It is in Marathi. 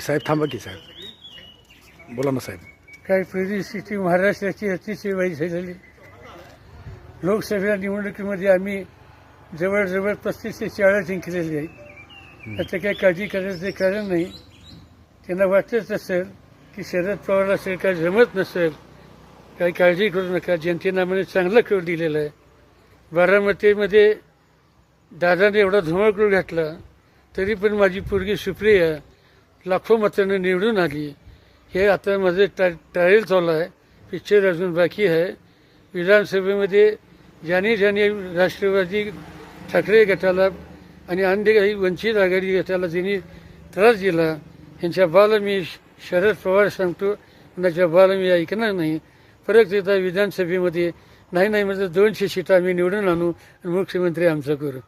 साहेब थांबा की साहेब. बोला ना साहेब. काही परिस्थिती महाराष्ट्राची अतिशय वाईट झालेली. लोकसभेच्या निवडणुकीमध्ये आम्ही जवळजवळ पस्तीस ते चाळीस जिंकलेली आहे. आता काही काळजी करायचं कारण नाही. त्यांना वाटतच असेल की शरद पवार असेल काय जमत नसेल काही काळजी करू नका. जनतेनं आम्हाला चांगलं कळ दिलेलं आहे. बारामतीमध्ये दादाने एवढा धुमाकूळ घातला तरी पण माझी पोरगी सुप्रिया लाखो मतांना निवडून आली. हे आता माझं ट्रा ट्रायल चालू आहे. पिक्चर अजून बाकी आहे. विधानसभेमध्ये ज्याने ज्याने राष्ट्रवादी ठाकरे गटाला आणि अन्य काही वंचित आघाडी गटाला ज्यांनी त्रास दिला यांच्या बाला मी शरद पवार सांगतो त्यांच्या बाला मी ऐकणार नाही. परत एकदा विधानसभेमध्ये नाही नाही म्हणजे दोनशे सीटा आम्ही निवडून आणू आणि मुख्यमंत्री आमचं करू.